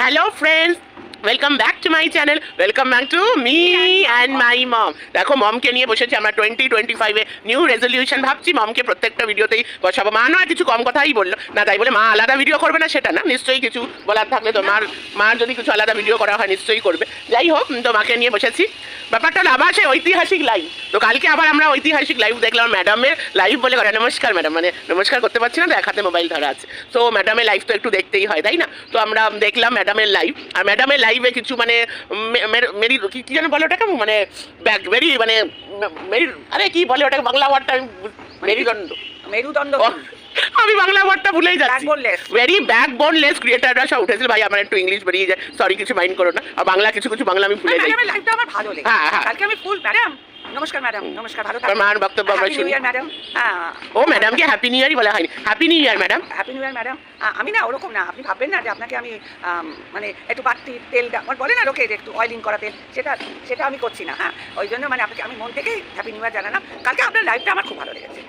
Hello friends, welcome back to my channel welcome back to me and my mom দেখো, মমকে নিয়ে বসেছি আমরা টোয়েন্টি টোয়েন্টি ফাইভে নিউ রেজলিউশন ভাবছি। মমকে প্রত্যেকটা ভিডিওতেই বসাবো। মা নয়, কিছু কম কথাই বলল। না, তাই বলে মা আলাদা ভিডিও করবে না, সেটা না। নিশ্চয়ই কিছু বলার থাকলে তো মার মার যদি কিছু আলাদা ভিডিও করা হয়, নিশ্চয়ই করবে। যাই হোক তো মাকে নিয়ে বসেছি। ব্যাপারটা হলো, আবার ঐতিহাসিক লাইভ তো কালকে আবার আমরা ঐতিহাসিক লাইভ দেখলাম। ম্যাডামের লাইভ বলে করে নমস্কার ম্যাডাম মানে নমস্কার করতে পারছি না, তো হাতে মোবাইল ধরা আছে। তো ম্যাডামের লাইভ তো একটু দেখতেই হয়, তাই না? তো আমরা দেখলাম ম্যাডামের লাইভ আর ম্যাডামের লাইভে কিছু মানে মেরি কি কি যেন বলে ওটাকে? মানে ব্যাক ভেরি মানে মেরি আরে কি বলে ওটাকে? বাংলা ওয়ার্ডটা আমি মেরুদণ্ড। মেরুদণ্ড আমি বাংলা ওয়ার্ডটা ভুলেই যাচ্ছি. ভেরি ব্যাকবোনলেস ক্রিয়েটাররা সব উঠেছিল। ভাই আমার একটু ইংলিশ বেরিয়ে যায়। সরি কিছু মাইন্ড করো না। আর বাংলা কিছু কিছু বাংলা আমি ভুলে যাই। আমার ভালো লাগে হ্যাঁ, হ্যাঁ। কালকে আমি ফুল ম্যাডাম নমস্কার ম্যাডাম নমস্কার ভালো তোমার মার বক্তব্য আমরা শুনি। ম্যাডাম ও ম্যাডামকে হ্যাপি নিউ ইয়ারই বলা হয়নি। Happy new year madam happy new year madam আমি না ওরকম না। আপনি ভাববেন না যে আপনাকে আমি মানে একটু বাড়তি তেল দা- বলে না লোকে একটু অয়েলিং করা তেল। সেটা সেটা আমি করছি না হ্যাঁ? ওই জন্য মানে আপনাকে আমি মন হ্যাপি নিউ ইয়ার জানালাম। কালকে আপনার লাইফটা আমার খুব ভালো লেগেছে।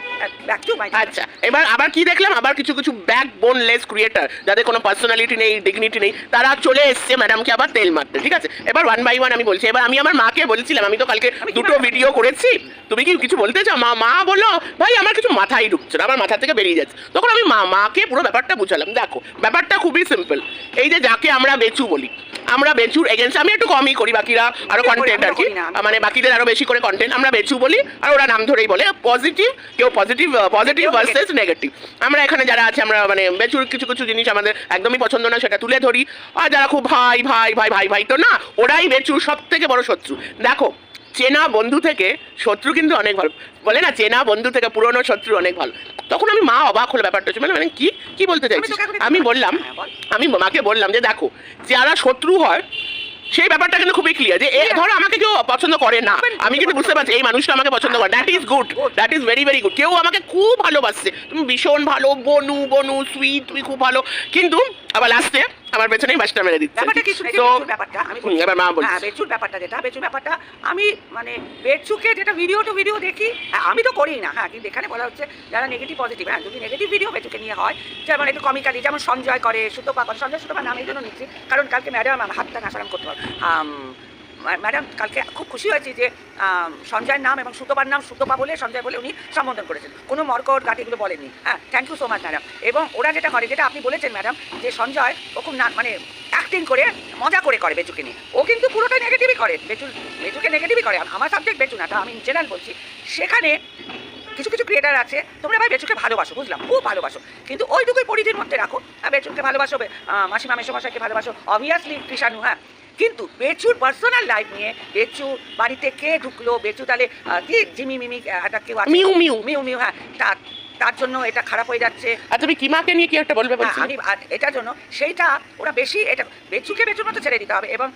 ব্যাক টু মাই আচ্ছা এবার আবার কি দেখলাম? আবার কিছু কিছু ব্যাক বোনলেস ক্রিয়েটার যাদের কোনো পার্সোনালিটি নেই ডিগনিটি নেই তারা চলে এসছে ম্যাডামকে আবার তেল মারতে ঠিক আছে? এবার ওয়ান বাই ওয়ান আমি বলছি। এবার আমি আমার মাকে বলছিলাম আমি তো কালকে দুটো ভিডিও করেছি? তুমি কি কিছু বলতে চাও? মা মা বলল ভাই আমার কিছু মাথায় ঢুকছে না আমার মাথা থেকে বেরিয়ে যাচ্ছে। তখন আমি মা মাকে পুরো ব্যাপারটা বুঝালাম। দেখো ব্যাপারটা খুবই সিম্পল এই যে যাকে আমরা বেচু বলি আমরা বেচুর এগেনস্ট আমি একটু কমই করি বাকিরা আরও কন্টেন্ট আর কি। মানে বাকিদের আরও বেশি করে কন্টেন্ট আমরা বেচু বলি আর ওরা নাম ধরেই বলে। পজিটিভ কেউ পজিটিভ পজিটিভ ভার্সেস নেগেটিভ আমরা এখানে যারা আছে আমরা মানে বেচুর কিছু কিছু জিনিস আমাদের একদমই পছন্দ না সেটা তুলে ধরি। আর যারা খুব ভাই ভাই ভাই ভাই ভাই তো না ওরাই বেচুর সব থেকে বড় শত্রু। দেখো চেনা বন্ধু থেকে শত্রু কিন্তু অনেক ভালো। বলে না চেনা বন্ধু থেকে পুরনো শত্রু অনেক ভালো। তখন আমি মা অবাক হলো ব্যাপারটা হচ্ছে। মানে মানে কি কি বলতে চাইছিস? একটু- আমি বললাম হ্যাঁ, আমি মাকে বললাম যে দেখো যারা শত্রু হয় সেই ব্যাপারটা কিন্তু খুবই ক্লিয়ার যে এ ধরো আমাকে কেউ পছন্দ করে না। আমি কিন্তু বুঝতে পারছি এই মানুষটা আমাকে পছন্দ করে। That is good that is very very good কেউ আমাকে খুব ভালোবাসছে। তুমি ভীষণ ভালো বনু বনু সুইট তুমি খুব ভালো। কিন্তু আবার লাস্টে আমার পেছনেই বাসটা মেরে দিচ্ছে। ব্যাপারটা কিছু তো ব্যাপারটা আমি এবার মা বলছি। হ্যাঁ বেচুর ব্যাপারটা যেটা বেচুর ব্যাপারটা আমি মানে বেচুকে যেটা ভিডিও টু ভিডিও দেখি হ্যাঁ, আমি তো করি না হ্যাঁ কিন্তু এখানে বলা হচ্ছে যারা নেগেটিভ পজিটিভ হ্যাঁ যদি নেগেটিভ ভিডিও বেচুকে নিয়ে হয় যেমন একটু কমিকালি যেমন সঞ্জয় করে সুতপা করে সঞ্জয় সুতপা নাম এই জন্য নিচ্ছি কারণ কালকে ম্যাডাম আমার হাতটা নাসারাম করতে পারব। ম্যাডাম কালকে খুব খুশি হয়েছি যে সঞ্জয়ের নাম এবং সুতপার নাম সুতপা বলে সঞ্জয় বলে উনি সম্বোধন করেছেন। কোনো মর্কট গাটি এগুলো বলেননি। হ্যাঁ thank you so much madam এবং ওরা যেটা করে, যেটা আপনি বলেছেন ম্যাডাম যে সঞ্জয়, ও খুব না মানে অ্যাক্টিং করে, মজা করে করে বেচুকে নিয়ে। ও কিন্তু পুরোটাই নেগেটিভই করে। বেচু, বেচুকে নেগেটিভই করে। আমার সাবজেক্ট বেচু না, তা আমি জেনারেল বলছি। সেখানে কিছু কিছু ক্রিয়েটার আছে, তোমরা ভাই বেচুকে ভালোবাসো, বুঝলাম, খুব ভালোবাসো। কিন্তু ওইটুকুই পরিধির মধ্যে রাখো। হ্যাঁ বেচুকে ভালোবাসো মাসিমা, মেসোমশাইকে ভালোবাসো অবভিয়াসলি কৃষাণু হ্যাঁ। কিন্তু বেচুর পার্সোনাল লাইফ নিয়ে বেচু বাড়িতে কে ঢুকলো? বেচু তাহলে কি জিমি মিমি এটা একটা কেউ মিউ মিউ। মিউ মিউ হ্যাঁ তার তার জন্য এটা খারাপ হয়ে যাচ্ছে। আর তুমি কিমাকে নিয়ে কি একটা বলবে বলছি আমি এটার জন্য সেইটা ওরা বেশি এটা বেচুকে বেচুর মতো ছেড়ে দিতে হবে এবং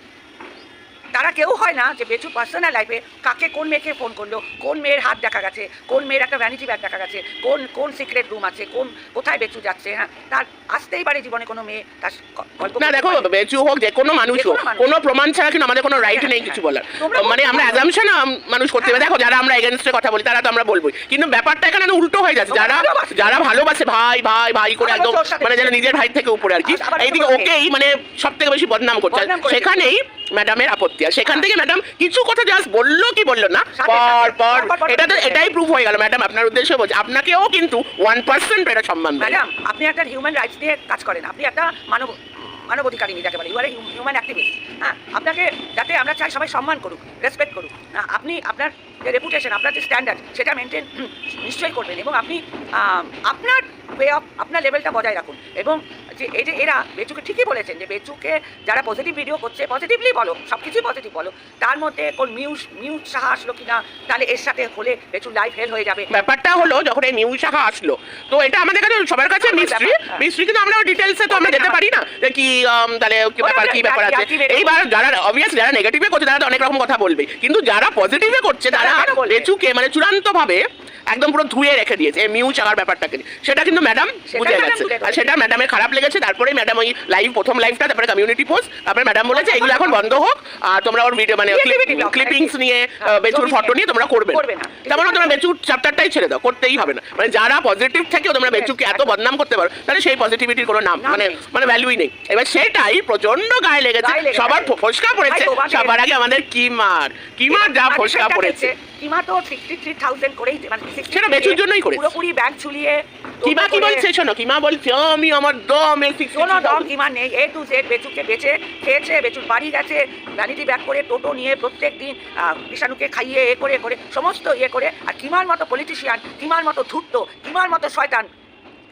তারা কেউ হয় না যে বেচু পার্সোনাল লাইফে কাকে কোন মেয়েকে ফোন করল কোন মেয়ের হাত দেখা গেছে কোন মেয়ের একটা ভ্যানিটি ব্যাগ দেখা গেছে কোন কোন সিক্রেট রুম আছে কোন কোথায় বেচু যাচ্ছে হ্যাঁ? তার আসতেই পারে জীবনে কোনো মেয়ে তার না দেখো বেচু হোক যে কোনো মানুষ হোক কোনো প্রমাণ ছাড়া কিন্তু আমাদের কোনো রাইট নেই কিছু বলার। মানে আমরা পারো। অ্যাজামশন মানুষ করতে হবে দেখো যারা আমরা এগেনস্টে কথা বলি তারা তো আমরা বলবোই। কিন্তু ব্যাপারটা এখানে উল্টো হয়ে যাচ্ছে। যারা যারা ভালোবাসে ভাই ভাই ভাই করে একদম মানে যেন নিজের ভাই থেকে উপরে আর কি। এইদিকে ওকেই মানে সব থেকে বেশি বদনাম করছে। সেখানেই ম্যাডামের আপত্তি। আর সেখান হ্যাঁ। থেকে ম্যাডাম কিছু কথা জাস্ট বলল কি বলল না পর পর। এটা তো এটাই প্রুফ হয়ে গেল ম্যাডাম আপনার উদ্দেশ্যে বলছে। আপনাকেও কিন্তু ওয়ান পার্সেন্ট এটা সম্মান ম্যাডাম আপনি একটা হিউম্যান রাইটস দিয়ে কাজ করেন। আপনি একটা মানব মানবাধিকারী যাকে বলে ইউআর হিউম্যান অ্যাক্টিভিস্ট হ্যাঁ আপনাকে যাতে আমরা চাই সবাই সম্মান করুক রেসপেক্ট করুক। হ্যাঁ, আপনি আপনার যে রেপুটেশন আপনার যে স্ট্যান্ডার্ড সেটা মেনটেন নিশ্চয়ই করবেন। এবং আপনি আপনার ওয়ে অফ আপনার লেভেলটা বজায় রাখুন। এবং যে এই যে এরা বেচুকে ঠিকই বলেছেন যে বেচুকে যারা পজিটিভ ভিডিও করছে পজিটিভলি বলো সব কিছুই পজিটিভ বলো তার মধ্যে কোন মিউজ মিউজ সাহা আসলো কিনা তাহলে এর সাথে হলে বেচুর লাইফ হেল হয়ে যাবে। ব্যাপারটা হলো যখন এই নিউজ শাখা আসলো তো এটা আমাদের কাছে সবার কাছে মিস্ট্রি। মিস্ট্রি কিন্তু আমরা ডিটেলসে তো আমরা যেতে পারি না। যে কি তাহলে কি ব্যাপার কি ব্যাপার আছে। এইবার যারা অবভিয়াস যারা নেগেটিভে করছে তারা তো অনেক রকম কথা বলবে। কিন্তু যারা পজিটিভে করছে তারা বেচুকে মানে চূড়ান্ত ভাবে একদম পুরো ধুয়ে রেখে দিয়েছে এই মিউ চাওয়ার ব্যাপারটাকে। সেটা কিন্তু ম্যাডাম বুঝে গেছে। আর সেটা ম্যাডামের খারাপ লেগেছে তারপরে ম্যাডাম ওই লাইভ প্রথম লাইভটা তারপরে কমিউনিটি পোস্ট তারপরে ম্যাডাম বলেছে এগুলো এখন বন্ধ হোক আর তোমরা ওর ভিডিও মানে ক্লিপিংস নিয়ে হ্যাঁ, বেচুর ফটো নিয়ে। তোমরা করবে না। তার মানে তোমরা বেচুর চ্যাপ্টারটাই ছেড়ে দাও করতেই হবে না। মানে যারা পজিটিভ থেকেও তোমরা বেচুকে এত বদনাম করতে পারো তাহলে সেই পজিটিভিটির কোনো নাম মানে মানে ভ্যালুই নেই। এবার সেটাই প্রচণ্ড গায়ে লেগেছে। সবার। ফসকা পড়েছে। সবার আগে আমাদের কিমার কিমার যা ফসকা পড়েছে। হচ্ছে, কিমা তো সিক্সটি থ্রি থাউজেন্ড করেই মানে সেটা বেচুর জন্যই করে পুরোপুরি ব্যাগ ঝুলিয়ে কিমা কি বলছে শোনো কিমা বলছে আমি আমার দম এই কোনো দম 63,000 কিমা নেই এ টু জেড বেচুকে বেচে খেয়েছে বেচুর বাড়ি গেছে ভ্যানিটি ব্যাগ করে টোটো নিয়ে প্রত্যেক দিন কৃষাণুকে খাইয়ে এ করে করে সমস্ত ইয়ে করে। আর কিমার মতো পলিটিশিয়ান কিমার মতো ধূর্ত কিমার মতো শয়তান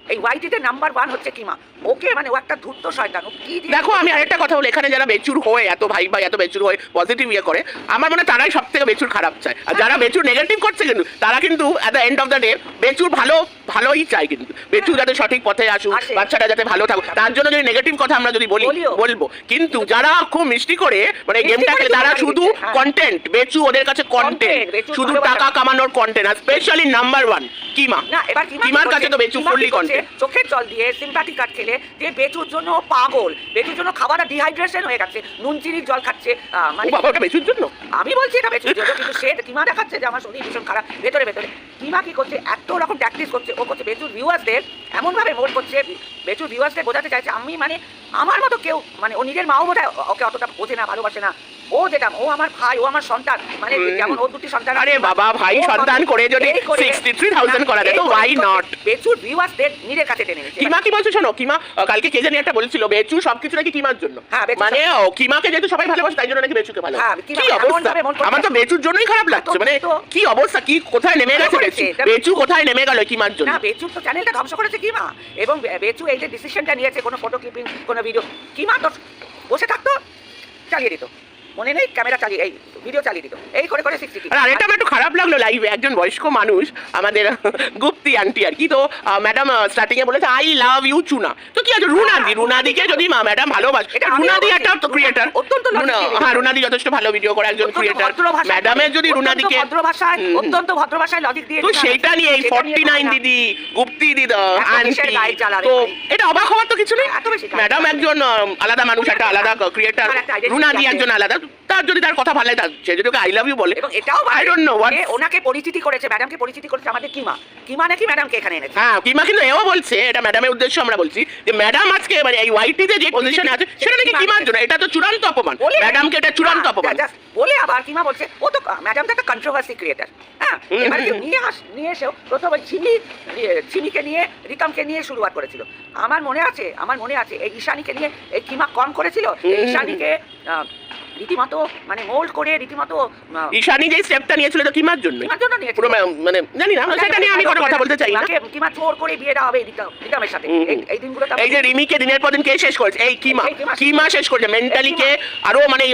এই ওয়াইটিতে নাম্বার ওয়ান হচ্ছে কিমা ওকে মানে ও একটা ধূর্ত শয়তান ও কি দিয়ে- দেখো আমি আরেকটা কথা বলি এখানে যারা বেচুর হয়ে এত ভাই ভাই এত বেচুর হয়ে পজিটিভ ইয়ে করে আমার মনে হয় তারাই সব থেকে বেচুর খারাপ চায় আর যারা বেচুর নেগেটিভ করছে কিন্তু তারা কিন্তু at the end of the day বেচুর ভালো ভালোই চায় কিন্তু বেচুর যাতে সঠিক পথে আসুক আসে। বাচ্চাটা যাতে ভালো থাকুক তার জন্য যদি নেগেটিভ কথা আমরা যদি বলি বলিও। বলব কিন্তু যারা খুব মিষ্টি করে মানে মিষ্টি গেমটাকে করে তারা শুধু হ্যাঁ। কন্টেন্ট বেচু ওদের কাছে কন্টেন্ট Content, শুধু ভালোবাসা। টাকা কামানোর কন্টেন্ট আর স্পেশালি নাম্বার ওয়ান কিমা না এবার কিমা কিমার কাছে তো বেচু ফুললি করছে? কন্টেন্ট চোখের জল দিয়ে সিম্পাথি কার্ড খেলে যে বেচুর জন্য পাগল। বেচুর জন্য খাবারটা ডিহাইড্রেশন হয়ে গেছে নুন চিনির জল খাচ্ছে আহ, মানে বেচুর জন্য? আমি বলছি এটা বেচুর জন্য কিন্তু সে কিমা দেখাচ্ছে যে আমার শরীর ভীষণ খারাপ। ভেতরে ভেতরে। কিমা কি করছে? এত রকম প্র্যাকটিস করছে। ও করছে বেচুর ভিউয়ার্সদের এমনভাবে মোট করছে বেচুর ভিউয়ার্সদের বোঝাতে চাইছে আমি মানে আমার মতো কেউ মানে ও নিজের মাও বোধ ওকে অতটা বোঝে না ভালোবাসে না। ও যেটা ও আমার ভাই ও আমার সন্তান মানে যেমন ও দুটি সন্তান আরে বাবা, ভাই সন্তান করে যদি 63,000 করা যায়, তো করছে। not? বেচুর ভিউয়ার্সদের নিজের কাছে টেনে নিচ্ছে কিমা কি বলছো শোনো কিমা কালকে কে জানি একটা বলছিল বেচু সবকিছু নাকি কিমার জন্য? হ্যাঁ, মানে ও, কিমাকে যেহেতু সবাই ভালোবাসে তাই জন্য নাকি বেচুকে ভালো হ্যাঁ, কি অবস্থা। আমার তো বেচুর জন্যই খারাপ লাগছে মানে কি অবস্থা? কি কোথায় নেমে গেছে বেচু? বেচু কোথায় নেমে গেল কিমার জন্য? না বেচু তো চ্যানেলটা ধ্বংস করেছে কিমা? এবং বেচু এই যে ডিসিশনটা নিয়েছে, কোনো ফটো ক্লিপিং কোনো ভিডিও কিমা? তো বসে থাকতো, চালিয়ে দিত। মনে নেই? ক্যামেরা চালিয়ে এই ভিডিও চালিয়ে দিত এই করে করে সিক্সটি আর আরেকটা আমার একটু খারাপ লাগল লাইভে একজন বয়স্ক মানুষ আমাদের গুপ্তি আন্টি আর কি তো ম্যাডাম স্টার্টিং এ বলেছে আই লাভ ইউ চুনা। তো কি আছে রুনাদি? রুনাদিকে যদি ম্যাডাম ভালোবাসে এটা রুনাদি একটা ক্রিয়েটার অত্যন্ত হ্যাঁ রুনাদি যথেষ্ট ভালো ভিডিও করে একজন ক্রিয়েটার ম্যাডামের যদি রুনাদিকে ভদ্র ভাষায়। অত্যন্ত ভদ্র ভাষায় লজিক দিয়ে তো সেইটা নিয়ে এই সেটা ফর্টি নাইন দিদি গুপ্তি দিদা আন্টি তো এটা অবাক হওয়ার তো কিছু নেই। ম্যাডাম একজন আলাদা মানুষ একটা আলাদা ক্রিয়েটার রুনাদি একজন আলাদা তার যদি তার কথা ভালো লাগে সে যদি ওকে আই লাভ ইউ বলে এবং এটাও আই ডোন্ট নো হোয়াট ওনাকে পরিচিতি করেছে ম্যাডামকে পরিচিতি করেছে আমাদের কিমা। কিমা নাকি ম্যাডামকে এখানে এনেছে? হ্যাঁ কিমা কিন্তু এও বলছে এটা ম্যাডামের উদ্দেশ্য আমরা বলছি যে ম্যাডাম আজকে মানে এই ওয়াইটিতে যে পজিশনে আছে সেটা নাকি কিমার জন্য? এটা তো চূড়ান্ত অপমান। ম্যাডামকে এটা চূড়ান্ত অপমান। বলে আবার কিমা বলছে ও তো ম্যাডাম তো একটা কন্ট্রোভার্সি ক্রিয়েটার হ্যাঁ নিয়ে আস নিয়ে এসেও প্রথমে ছিমি ইয়ে, ছিমিকে নিয়ে রিকামকে নিয়ে শুরুয়াত করেছিল। আমার মনে আছে আমার মনে আছে এই ঈশানীকে নিয়ে এই কিমা কম করেছিল। ঈশানীকে রীতিমতো মানে মোল্ড করে রীতিমতো আহ, ঈশানি যে স্টেপটা নিয়েছিল তো কিমার জন্য কিমার জন্য নিয়েছিল? পুরো মানে জানি না সেটা নিয়ে আমি কোনো কথা বলতে চাই না। কিমাকে- কিমা জোর করে বিয়ে দেওয়া হবে সাথে। এই- দিনগুলো এই যে রিমিকে দিনের পর দিন কে শেষ করেছে? এই কিমা কিমা শেষ করেছে। মেন্টালি কে আরও মানে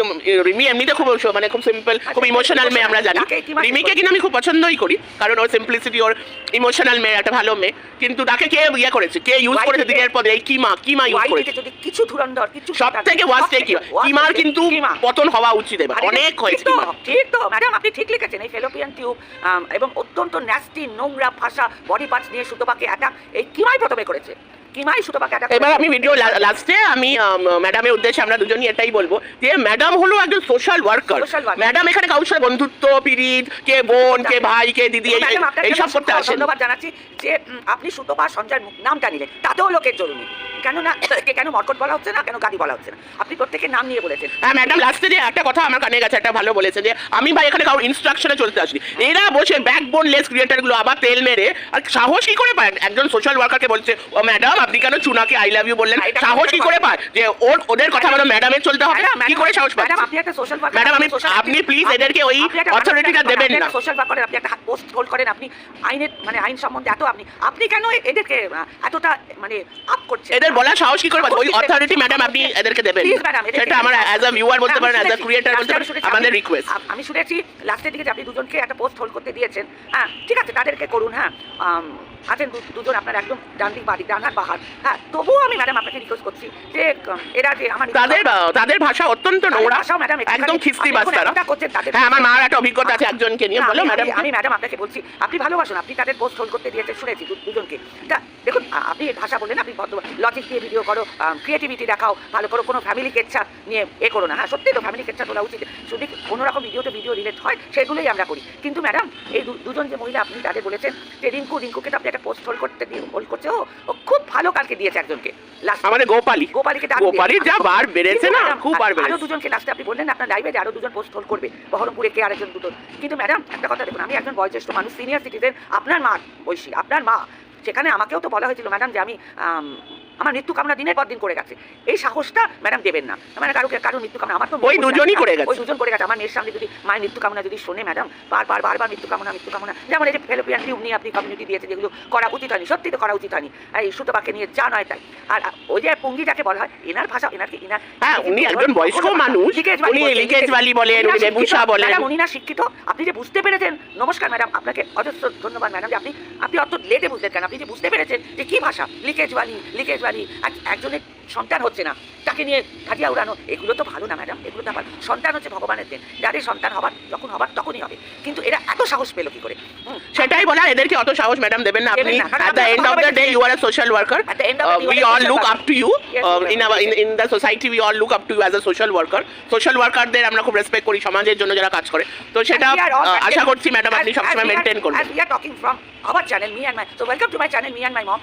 রিমি এমনিতে খুব মানে খুব সিম্পল খুব ইমোশনাল মেয়ে আমরা জানি। রিমিকে কিন্তু আমি খুব পছন্দই করি কারণ ওর সিম্পলিসিটি ওর ইমোশনাল মেয়ে একটা ভালো মেয়ে। কিন্তু তাকে কে ইয়ে করেছে? কে ইউজ করেছে দিনের পর এই কিমা কিমা ইউজ করেছে? যদি কিছু ধুরন্ধর কিছু সব থেকে ওয়াস্ট কিমা কিমার কিন্তু কিমা হওয়া উচিত এবার অনেক ঠিক হয়েছে তো, ঠিক তো ম্যাডাম আপনি ঠিক লিখেছেন এই ফেলোপিয়ান টিউব এবং অত্যন্ত ন্যাস্টি নোংরা ভাষা বডি পার্টস নিয়ে সুতোপাকে অ্যাটাক এই কিমাই প্রথমে করেছে? এবার আমি ভিডিও লাস্টে আমি ম্যাডামের উদ্দেশ্যে আমরা দুজনই এটাই বলব যে ম্যাডাম হলো একজন সোশ্যাল ওয়ার্কার ম্যাডাম এখানে কারোর সাথে বন্ধুত্ব পিরিত কে বোন কে ভাই কে দিদি এইসব করতে আসেন। ধন্যবাদ জানাচ্ছি যে আপনি সুতোপা সঞ্জয়ের মুখ- নামটা নিলেন। তাতেও লোকের জরুরি কেন না কেন মর্কট বলা হচ্ছে না কেন গাদি বলা হচ্ছে না? আপনি প্রত্যেকের নাম নিয়ে বলেছেন। হ্যাঁ ম্যাডাম লাস্টে যে একটা কথা আমার কানে গেছে একটা ভালো বলেছে যে আমি ভাই এখানে কারোর ইনস্ট্রাকশনে চলতে আসিনি। এরা বসে ব্যাকবোন লেস ক্রিয়েটারগুলো আবার তেল মেরে আর সাহস কি করে পায়? একজন সোশ্যাল ওয়ার্কারকে বলছে ও ম্যাডাম আপনি কেন চুনাকে আই লাভ ইউ বললেন? সাহস কি করে পায়? যে ওর ওদের কথা আমাদের ম্যাডামের চলতে হবে? কি করে সাহস পায়? ম্যাডাম আপনি একটা সোশ্যাল ওয়ার্কার ম্যাডাম, আমি- আপনি please এদেরকে ওই authority টা দেবেন না। সোশ্যাল ওয়ার্কার আপনি একটা পোস্ট হোল্ড করেন আপনি আইনের মানে আইন সম্বন্ধে এত আপনি আপনি কেন এদেরকে এতটা মানে আপ করছেন? এদের বলা সাহস কি করে পায়? ওই অথরিটি ম্যাডাম আপনি এদেরকে দেবেন। সেটা আমার অ্যাজ আ ভিউয়ার বলতে পারেন অ্যাজ আ শুনেছি, ক্রিয়েটার বলতে পারেন আমাদের আমি- রিকোয়েস্ট আমি শুনেছি লাস্টের দিকে আপনি দুজনকে একটা পোস্ট হোল্ড করতে দিয়েছেন হ্যাঁ ঠিক আছে তাদেরকে করুন হ্যাঁ। আছেন দুজন আপনার একদম ডান দিক বাদিক ডান হাত বা হ্যাঁ তবুও আমি ম্যাডাম আপনাকে রিকোয়েস্ট করছি যে উম, এরা যে আমার তাদের তাদের ভাষা অত্যন্ত নোংরা ম্যাডাম একদম খিস্তি বাস তারা করছেন হ্যাঁ আমার মার একটা অভিজ্ঞতা আছে একজনকে নিয়ে বলো আমি- ম্যাডাম আমি- আমি ম্যাডাম আপনাকে বলছি আপনি ভালোবাসুন আপনি তাদের পোস্ট হোল্ড করতে দিয়েছে শুনেছি দু- দুজনকে তা দেখুন আ- আপনি ভাষা বললেন আপনি লজিক দিয়ে ভিডিও করো ক্রিয়েটিভিটি দেখাও ভালো করো কোনো ফ্যামিলি কেচ্ছা নিয়ে এ করো না। হ্যাঁ সত্যি তো ফ্যামিলি কেচ্ছা তোলা উচিত। যদি কোনো রকম ভিডিওতে ভিডিও রিলেট হয় সেগুলোই আমরা করি। কিন্তু ম্যাডাম এই দুজন যে মহিলা আপনি তাদের বলেছেন যে রিঙ্কু রিঙ্কুকে তো আপনি একটা পোস্ট হোল্ড করতে দিয়ে হোল্ড করছে ও খুব ভালো কালকে দিয়েছে একজনকে। আমাদের গোপালী। গোপালীকে ডাক গোপালীর যা বার বেড়েছে না খুব বার আরও দুজনকে লাস্টে আপনি বললেন আপনার লাইভে যে আরও দুজন পোস্ট হোল্ড করবে বহরমপুরে কে আরেকজন দুটো। কিন্তু ম্যাডাম একটা কথা দেখুন আমি একজন বয়োজ্যেষ্ঠ মানুষ সিনিয়র সিটিজেন আপনার মা বয়সী আপনার মা সেখানে আমাকেও তো বলা হয়েছিল ম্যাডাম যে আমি আমার মৃত্যু কামনা দিনের পর দিন করে গেছে। এই সাহসটা ম্যাডাম দেবেন না। মানে কারও কারও মৃত্যু কামনা আমার তো ওই দুজনই করে গেছে। ওই দুজন করে গেছে। আমার মেয়ের সামনে যদি মায়ের মৃত্যু কামনা যদি শোনে ম্যাডাম বারবার বারবার মৃত্যু কামনা মৃত্যু কামনা। যেমন এই যে ফেলোপিয়ান টিউব নিয়ে আপনি কমিউনিটি দিয়েছে যেগুলো করা উচিত হয়নি সত্যি তো করা উচিত হয়নি। আর এই সুতোপাকে নিয়ে যা নয় তাই। আর ওই যে পুঙ্গি যাকে বলা হয় এনার ভাষা এনার কি এনার হ্যাঁ উনি একজন বয়স্ক মানুষ উনি লিকেজ বালি বলেন উনি বেবুসা বলেন। উনি না শিক্ষিত আপনি যে বুঝতে পেরেছেন নমস্কার ম্যাডাম আপনাকে অজস্র ধন্যবাদ ম্যাডাম যে আপনি আপনি অত লেটে বুঝলেন কেন? আপনি যে বুঝতে পেরেছেন যে কি ভাষা? লিকেজ বালি লিকেজ বালি এক- একজনের সন্তান হচ্ছে না। তাকে নিয়ে থাকিয়া উড়ানো এগুলো তো ভালো না ম্যাডাম এগুলো তো ভালো সন্তান হচ্ছে ভগবানের দিন। যারই সন্তান হবার যখন হবার তখনই হবে। কিন্তু এরা এত সাহস পেল কি করে? সেটাই বলা এদেরকে অত সাহস ম্যাডাম দেবেন না আপনি। At the end of the day you are a social worker we all look up to you in our in the society we all look up to you as a social worker social worker আমরা খুব respect করি সমাজের জন্য যারা কাজ করে। তো সেটা uh, আশা করছি ম্যাডাম আপনি সবসময় মেনটেন করবেন। আর we are talking from our channel me and my so welcome to my channel me and my mom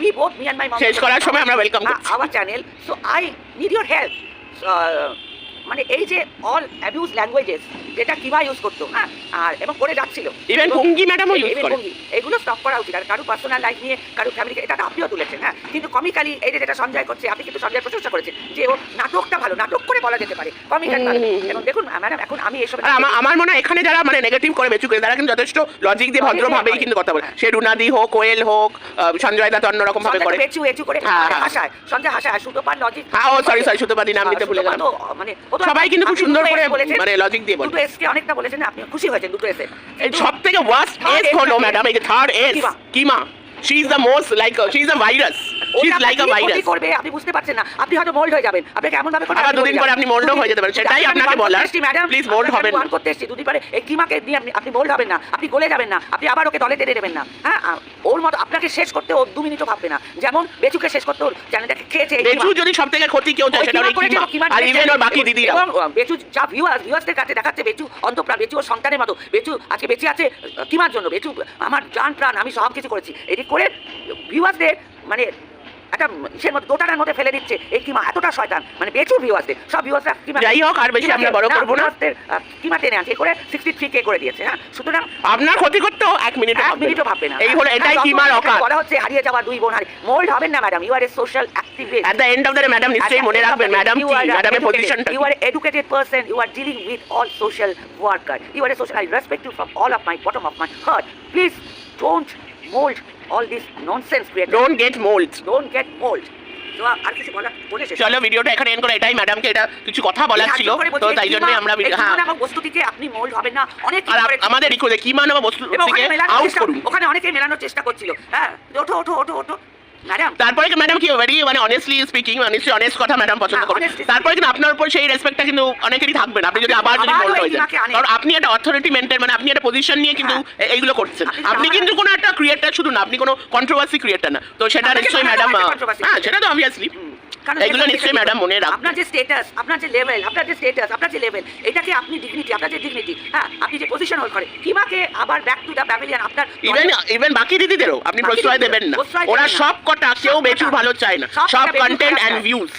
We both, me and my mom. শেষ করার সময় আমরা welcome Uh, করছি। Our channel, so I need your help. Uh, মানে এই যে all abuse languages যেটা কিবা ইউজ করতো হ্যাঁ? আর এবং করে যাচ্ছিল। ইভেন পুঙ্গি ম্যাডামও ইউজ করে। ভঙ্গি। এগুলো স্টপ করা উচিত। আর কারও পার্সোনাল লাইফ নিয়ে কারও ফ্যামিলিকে এটা আপনিও তুলেছেন হ্যাঁ? কিন্তু কমিক্যালি এই যে যেটা সঞ্জয় করছে আপনি কিন্তু সঞ্জয় প্রশংসা করেছেন যে ও নাটকটা ভালো নাটক করে বলা যেতে পারে কমিক্যালি। এবং দেখুন ম্যাডাম এখন আমি এসব আমার মনে হয় এখানে যারা মানে নেগেটিভ করে বেচুকে তারা কিন্তু যথেষ্ট লজিক দিয়ে ভদ্রভাবেই কিন্তু কথা বলে। সে রুনাদি হোক কোয়েল হোক সঞ্জয় দত্ত অন্যরকম ভাবে করে তো বেচু এচু করে। হ্যাঁ, হ্যাঁ। হাসায় সঞ্জয় হাসায় সুতো পার লজিক হ্যাঁ, ও, sorry, sorry, সুতোপাদি নাম নিতে ভুলে গেলাম। মানে ও তো সবাই কিন্তু খুব সুন্দর করে মানে লজিক দিয়ে বলে। দুটো অনেকটা বলেছেন আপনি খুশি হয়েছেন দুটো এসে সব থেকে Third এস হলো ম্যাডাম এই যে থার্ড এস কিমা। কিমা she is the most like she is a virus she is like a virus করবে? আপনি বুঝতে পারছেন না। আপনি হয়তো মোল্ড হয়ে যাবেন। আপনাকে এমন ভাবে আবার দুদিন পরে আপনি ও হয়ে যেতে পারেন। সেটাই আপনাকে ম্যাডাম Please mold হবেন। না। করতে এসছি। দুদিন পরে এই কিমাকে নিয়ে আপনি আপনি মোল্ড হবেন না। আপনি গলে যাবেন না। আপনি আবার ওকে দলে টেনে দেবেন না। হ্যাঁ? ওর মতো আপনাকে শেষ করতে ও দু মিনিটও ভাববে না। যেমন বেচুকে শেষ করতে ওর চ্যানেলটাকে খেয়েছে বেচু যদি সব থেকে ক্ষতি কেউ চায় সেটা আর ইভেন ওর বাকি এবং বেচু যা কাছে দেখাচ্ছে বেচু অন্তপ্রাণ বেচু ওর সন্তানের মতো। বেচু আজকে বেঁচে আছে কিমার জন্য। বেচু আমার জান প্রাণ আমি সব কিছু করেছি এটি করে ভিউয়ার্সদের মানে একটা মধ্যে দোটানার মধ্যে ফেলে দিচ্ছে এই কিমা এতটা শয়তান মানে ভিউয়ার্সদের সব ভিউয়ার্সরা কিমা যাই হোক, আর বেশি আমরা বড় করব না। কিমা টেনে আছে করে সিক্সটি থ্রি কে করে দিয়েছে হ্যাঁ সুতরাং আপনার ক্ষতি করতেও এক মিনিট এক মিনিটও ভাববে না এই হলো হ্যাঁ, এটাই কিমার অকাত বলা হচ্ছে হারিয়ে যাওয়া দুই বোন হারি মোল্ড হবেন না madam you are a social activist at the end of the madam নিশ্চয়ই মনে রাখবেন ম্যাডাম কি ম্যাডামের পজিশনটা are an educated person. You are dealing with all social worker. You are a social. I respect you from all of my bottom of my heart. Please don't mold. All this nonsense created. Don't get mould don't get mold. আর কিছু বলা বলে শেষ। চলো ভিডিওটা এখানে and করে। এটাই ম্যাডামকে এটা কিছু কথা বলার ছিল। তো তাই জন্য আমরা হ্যাঁ। বস্তু আপনি মোল্ড হবে না। অনেক আমাদের কি মানবো বস্তু থেকে ওখানে মেলানোর আউট করুন ওখানে অনেকে মেলানোর চেষ্টা করছিল। হ্যাঁ ওঠো ওঠো ওঠো ওঠো। ম্যাডাম তারপরে ম্যাডাম কি ভেরি মানে অনেস্টলি স্পিকিং অনেস্টলি অনেস্ট কথা ম্যাডাম পছন্দ হ্যাঁ, করেন তারপরে কিন্তু আপনার উপর সেই রেসপেক্টটা কিন্তু অনেকেরই থাকবে না। আপনি যদি আবার যদি বোল্ড হয়ে যান। কারণ আপনি একটা অথরিটি মেনটেন মানে আপনি একটা পজিশন নিয়ে কিন্তু এইগুলো করছেন। আপনি কিন্তু কোনো একটা ক্রিয়েটার শুধু না আপনি কোনো কন্ট্রোভার্সি ক্রিয়েটার না। তো সেটা নিশ্চয়ই ম্যাডাম হ্যাঁ সেটা তো অবভিয়াসলি এগুলো নিশ্চয়ই ম্যাডাম মনে রাখবেন আপনার যে স্টেটাস আপনার যে লেভেল আপনার যে আপনার যে লেভেল এটাকে আপনি ডিগনিটি আপনার যে ডিগনিটি হ্যাঁ আপনি যে পজিশন হোল্ড করেন কিমাকে আবার ব্যাক টু দ্য প্যাভিলিয়ন আপনার ইভেন ইভেন বাকি দিদিদেরও আপনি প্রশ্রয় দেবেন না। ওরা সব কটা কেউ সব বেচুর ভালো চায় না। সব কন্টেন্ট অ্যান্ড ভিউজ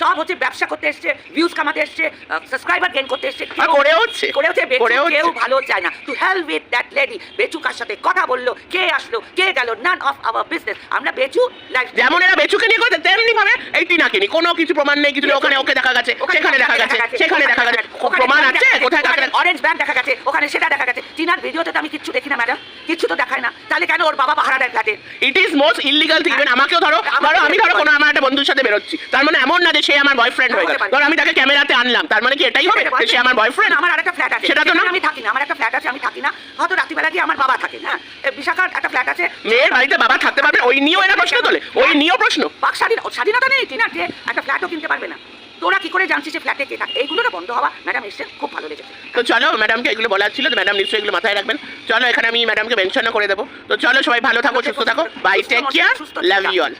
সব হচ্ছে ব্যবসা করতে এসছে ভিউজ কামাতে এসছে সাবস্ক্রাইবার গেইন করতে এসছে করে হচ্ছে। করে হচ্ছে বেচু কেউ ভালো চায় না। To help with that lady Bechu কার সাথে কথা বলল কে আসলো কে গেল নান অফ আওয়ার বিজনেস আমরা বেচু যেমন এরা বেচুকে নিয়ে করে তেমনি ভাবে এই টিনাকে নিয়ে। কোনো কিছু প্রমাণ নেই কিছু ওখানে ওকে দেখা গেছে সেখানে দেখা গেছে সেখানে দেখা গেছে। প্রমাণ আছে? কোথায় কাকে অরেঞ্জ ব্যাংক দেখা গেছে ওখানে সেটা দেখা গেছে। চিনার ভিডিওতে তো আমি কিচ্ছু দেখি না ম্যাডাম কিচ্ছু তো দেখায় না। তাহলে কেন ওর বাবা পাহারা দেয় it is most illegal thing আমাকেও ধরো ধরো আমি ধরো। কোনো আমার একটা বন্ধুর সাথে বেরোচ্ছি। তার মানে এমন না যে সে আমার বয়ফ্রেন্ড হয়ে গেল ধর আমি তাকে ক্যামেরাতে আনলাম তার মানে কি এটাই হবে? সে আমার বয়ফ্রেন্ড আমার আরেকটা ফ্ল্যাট আছে। সেটা তো না। আমি থাকি না আমার একটা ফ্ল্যাট আছে আমি থাকি না। হয়তো রাত্রিবেলা গিয়ে আমার বাবা থাকে না এ বিশাখার একটা ফ্ল্যাট আছে। মেয়ের বাড়িতে বাবা থাকতে পারবে? ওই নিয়েও এরা প্রশ্ন তোলে। ওই নিয়েও প্রশ্ন। বাক স্বাধীন স্বাধীনতা নেই না যে একটা ফ্ল্যাটও কিনতে পারবে না। তোরা কি করে জানছিস যে ফ্ল্যাটে কে থাকে? এইগুলোটা বন্ধ হওয়া ম্যাডাম এসছে খুব ভালো লেগেছে। তো চলো ম্যাডামকে এগুলো বলার ছিল তো ম্যাডাম নিশ্চয়ই এগুলো মাথায় রাখবেন। চলো এখানে আমি ম্যাডামকে মেনশনও করে দেবো। তো চলো সবাই ভালো থাকো সুস্থ থাকো। Bye take care love you all